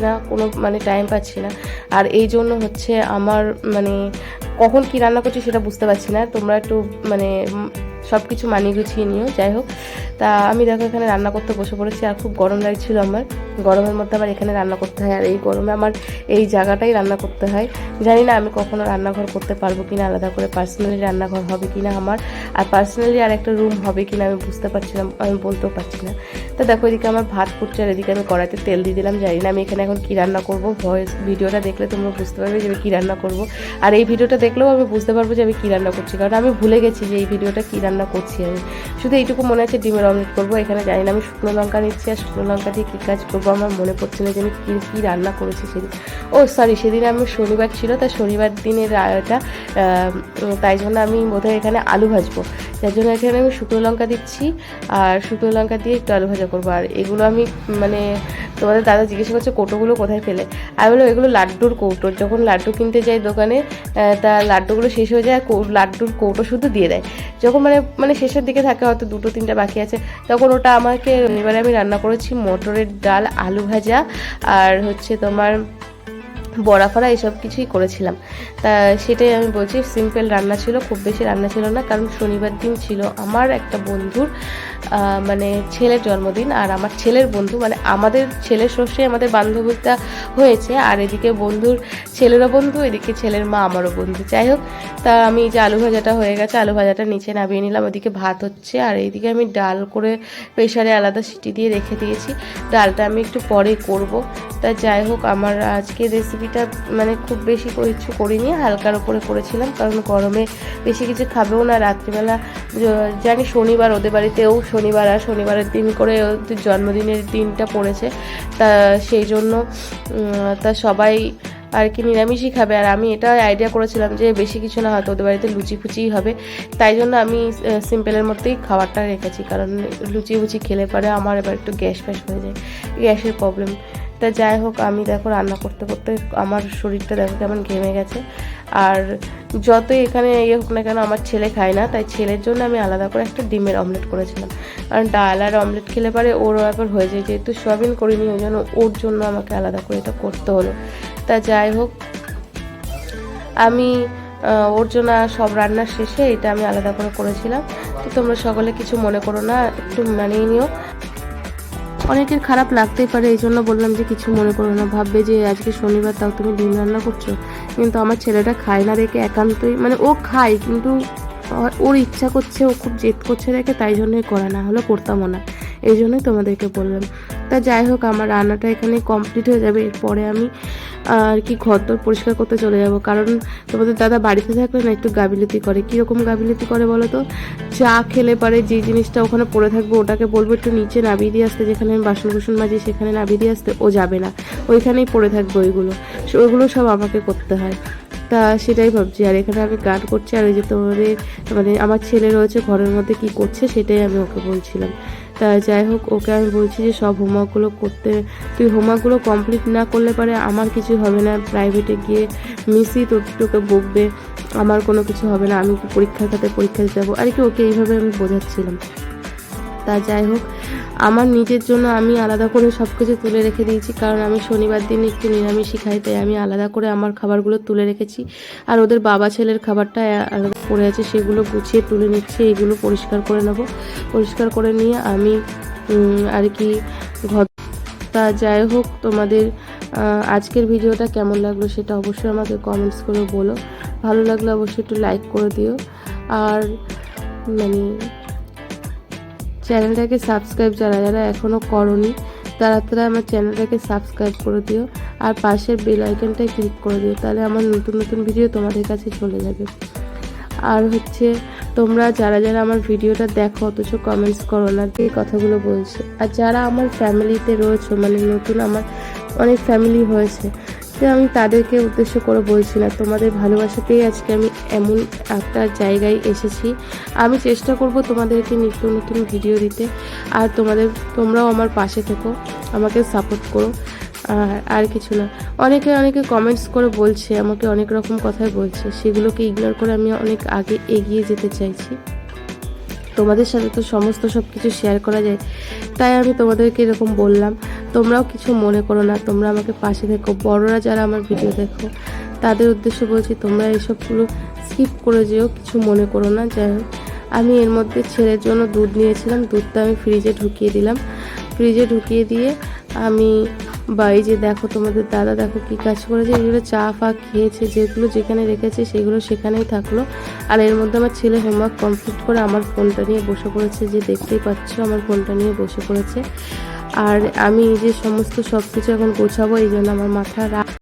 না কোনো মানে টাইম পাচ্ছি না আর এই জন্য হচ্ছে আমার মানে কখন কি রান্না করছি সেটা বুঝতে পারছি না তোমরা একটু মানে সব কিছু মানিয়ে গুছিয়ে নিও, যাই হোক। তা আমি দেখো এখানে রান্না করতে বসে পড়েছি আর খুব গরম লাগছিল আমার। গরমের মধ্যে আবার এখানে রান্না করতে হয় আর এই গরমে আমার এই জায়গাটাই রান্না করতে হয়। জানি না আমি কখনো রান্নাঘর করতে পারব কিনা, আলাদা করে পার্সোনালি রান্নাঘর হবে কিনা আমার। আর পার্সোনালি আর একটা রুম হবে কিনা আমি বুঝতে পারছি না, আমি বলতেও পারছি না। তো দেখো, এদিকে আমার ভাত ফুটছে আর এদিকে আমি কড়াইতে তেল দিয়ে দিলাম, জানি না আমি এখানে এখন কী রান্না করব। ভয়েস ভিডিওটা দেখলে তোমরা বুঝতে পারবে যে আমি কী রান্না করব। আর এই ভিডিওটা দেখলেও আমি বুঝতে পারব যে আমি কী রান্না করছি, কারণ আমি ভুলে গেছি যে এই ভিডিওটা কী রান্না করছি আমি। শুধু এইটুকু মনে আছে, ডিমের অমলেট করব। এখানে জানি না আমি শুকনো লঙ্কা নিচ্ছি আর শুকনো লঙ্কা দিয়ে কী কাজ করব আমার মনে পড়ছে না যে আমি কী কী রান্না করেছি সেদিন। ও সরি সেদিন আমি শনিবার ছিল তাই শনিবার দিনের এটা তাই জন্য আমি বোধহয় এখানে আলু ভাজবো। যার জন্য এখানে আমি শুকনো লঙ্কা দিচ্ছি, আর শুকনো লঙ্কা দিয়ে একটু আলু ভাজা করব। আর এগুলো আমি মানে তোমাদের দাদা জিজ্ঞেস করছে, কৌটোগুলো কোথায় ফেলে? আমি বললাম, এগুলো লাড্ডুর কৌটো। যখন লাড্ডু কিনতে যাই দোকানে তা লাড্ডুগুলো শেষ হয়ে যায় লাড্ডুর কৌটো শুধু দিয়ে দেয়। যখন মানে মানে শেষের দিকে থাকে, হয়তো দুটো, তিনটা বাকি আছে, তখন ওটা আমাকে এবারে আমি রান্না করেছি মটরের ডাল আলু ভাজা আর হচ্ছে তোমার বড়া ফড়া এসব কিছুই করেছিলাম। তা সেটাই আমি বলছি সিম্পল রান্না ছিল, খুব বেশি রান্না ছিল না, কারণ শনিবার দিন ছিল আমার একটা বন্ধুর মানে ছেলের জন্মদিন, আর আমার ছেলের বন্ধু মানে আমাদের ছেলের ষষ্ঠী আমাদের বান্ধবীটা হয়েছে, আর এদিকে বন্ধুর ছেলেরও বন্ধু, এদিকে ছেলের মা আমারও বন্ধু। যাই হোক, তা আমি যে আলু ভাজাটা হয়ে গেছে, আলু ভাজাটা নিচে নামিয়ে নিলাম, ওদিকে ভাত হচ্ছে, আর এইদিকে আমি ডাল করে প্রেশারে আলাদা সিটি দিয়ে রেখে দিয়েছি। ডালটা আমি একটু পরে করব। তা যাই হোক, আমার আজকের রেসিপিটা মানে খুব বেশি কিছু করিনি, হালকার ওপরে করেছিলাম, কারণ গরমে বেশি কিছু খাবেও না, রাত্রিবেলা জানি শনিবার ওদের বাড়িতেও শনিবার, আর শনিবারের দিন করে ওদের জন্মদিনের দিনটা পড়েছে, তা সেই জন্য তা সবাই আর কি নিরামিষই খাবে, আর আমি এটা আইডিয়া করেছিলাম যে বেশি কিছু না, হয়তো ওদের বাড়িতে লুচি ফুচিই হবে, তাই জন্য আমি সিম্পলের মধ্যেই খাবারটা রেখেছি, কারণ লুচি ফুচি খেলে পরে আমার এবার একটু গ্যাস ফ্যাস হয়ে যায়, গ্যাসের প্রবলেম তা যাই হোক, আমি দেখো রান্না করতে করতে আমার শরীরটা দেখো কেমন ঘেমে গেছে। আর যতই এখানে ইয়ে হোক না কেন, আমার ছেলে খায় না, তাই ছেলের জন্য আমি আলাদা করে একটা ডিমের অমলেট করেছিলাম। কারণ ডাল আর অমলেট খেলে পারে ওরও একবার হয়ে যায়, যেহেতু সোয়াবিন করিনি, ওই জন্য ওর জন্য আমাকে আলাদা করে এটা করতে হলো। তা যাই হোক, আমি ওর জন্য সব রান্নার শেষে এটা আমি আলাদা করে করেছিলাম। তো তোমরা সকলে কিছু মনে করো না, একটু মানিয়ে নিও। অনেকের খারাপ লাগতেই পারে, এই জন্য বললাম যে কিছু মনে করো না। ভাববে যে আজকে শনিবার, তাও তুমি ডিম রান্না করছ। কিন্তু আমার ছেলেটা খায় না রেখে একান্তই মানে ও খায়, কিন্তু ওর ইচ্ছা করছে, ও খুব জেদ করছে রেখে, তাই জন্যই করে না, হলে করতামও না। এই জন্যই তোমাদেরকে বললাম। তা যাই হোক, আমার রান্নাটা এখানে কমপ্লিট হয়ে যাবে। এরপরে আমি আর কি ঘর দর পরিষ্কার করতে চলে যাব। কারণ তোমাদের দাদা বাড়িতে থাকলে না একটু গাবিলতি করে। কীরকম গাবিলতি করে বলো তো চা খেলে পারে যে জিনিসটা ওখানে পড়ে থাকবে, ওটাকে বলব একটু নিচে নামিয়ে দিয়ে আসতে। যেখানে আমি বাসন কুসন মাজি, সেখানে নামিয়ে দিয়ে আসতে। ও যাবে না। ওইখানেই পড়ে থাকবে ওইগুলো। ওইগুলো সব আমাকে করতে হয়। তা সেটাই ভাবছি। আর এখানে আমি গান করছি। আর ওই যে তোমাদের মানে আমার ছেলে রয়েছে, ঘরের মধ্যে কি করছে সেটাই আমি ওকে বলছিলাম। তা যাই হোক, ওকে আমি বলছি যে সব হোমওয়ার্কগুলো করতে, তুই হোমওয়ার্কগুলো কমপ্লিট না করলে পারে আমার কিছু হবে না প্রাইভেটে গিয়ে মিসই তোর তোকে বকবে, আমার কোনো কিছু হবে না, আমি পরীক্ষার খাতে পরীক্ষা দিতে যাব। আর কি ওকে এইভাবে আমি বোঝাচ্ছিলাম। তা যাই হোক, আমার নিজের জন্য আমি আলাদা করে সব কিছু তুলে রেখে দিয়েছি। কারণ আমি শনিবার দিন একটু নিরামিষই খাই, তাই আমি আলাদা করে আমার খাবারগুলো তুলে রেখেছি। আর ওদের বাবা ছেলের খাবারটা আলাদা পড়ে আছে, সেগুলো গুছিয়ে তুলে নিচ্ছি এগুলো পরিষ্কার করে নেব। পরিষ্কার করে নিয়ে আমি আর কি ঘর তা যাই হোক, তোমাদের আজকের ভিডিওটা কেমন লাগল সেটা অবশ্যই আমাকে কমেন্টস করে বলো। ভালো লাগলে অবশ্যই একটু লাইক করে দিও। আর মানে চ্যানেলটাকে সাবস্ক্রাইব যারা যারা এখনও করনি, তারা তারা আমার চ্যানেলটাকে সাবস্ক্রাইব করে দিও। আর পাশের বেল আইকনটায় ক্লিক করে দিও, তাহলে আমার নতুন নতুন ভিডিও তোমাদের কাছে চলে যাবে। আর হচ্ছে, তোমরা যারা যারা আমার ভিডিওটা দেখো, অথচ কমেন্টস করো না, এই কথাগুলো বলছে। আর যারা আমার ফ্যামিলিতে রয়েছে মানে নতুন আমার অনেক ফ্যামিলি হয়েছে তো আমি তাদেরকে উদ্দেশ্য করে বলছি না তোমাদের ভালোবাসাতেই আজকে আমি এমন একটা জায়গায় এসেছি। আমি চেষ্টা করব তোমাদেরকে নিত্য নতুন ভিডিও দিতে। আর তোমাদের, তোমরাও আমার পাশে থেকো, আমাকে সাপোর্ট করো। আর আর কিছু না। অনেকে অনেকে কমেন্টস করে বলছে, আমাকে অনেক রকম কথাই বলছে। সেগুলোকে ইগনোর করে আমি অনেক আগে এগিয়ে যেতে চাইছি। তোমাদের সাথে তো সমস্ত সব কিছু শেয়ার করা যায়, তাই আমি তোমাদেরকে এরকম বললাম। তোমরাও কিছু মনে করো না, তোমরা আমাকে পাশে দেখো বড়রা যারা আমার ভিডিও দেখো, তাদের উদ্দেশ্যে বলছি, তোমরা এসবগুলো স্কিপ করে যেও, কিছু মনে করো না। যাই হোক, আমি এর মধ্যে ছেলের জন্য দুধ নিয়েছিলাম। দুধটা আমি ফ্রিজে ঢুকিয়ে দিলাম। ফ্রিজে ঢুকিয়ে দিয়ে আমি বা এই যে দেখো তোমাদের দাদা দেখো কি কাজ করেছে, এগুলো চা ফা খেয়েছে, যেগুলো যেখানে রেখেছে সেগুলো সেখানেই থাকল। আর এর মধ্যে আমার ছেলে হোমওয়ার্ক কমপ্লিট করে আমার ফোনটা নিয়ে বসে পড়েছে, যে দেখতেই পাচ্ছ আমার ফোনটা নিয়ে বসে পড়েছে। আর আমি এই যে সমস্ত সব কিছু এখন গোছাবো, এই জন্য আমার মাথা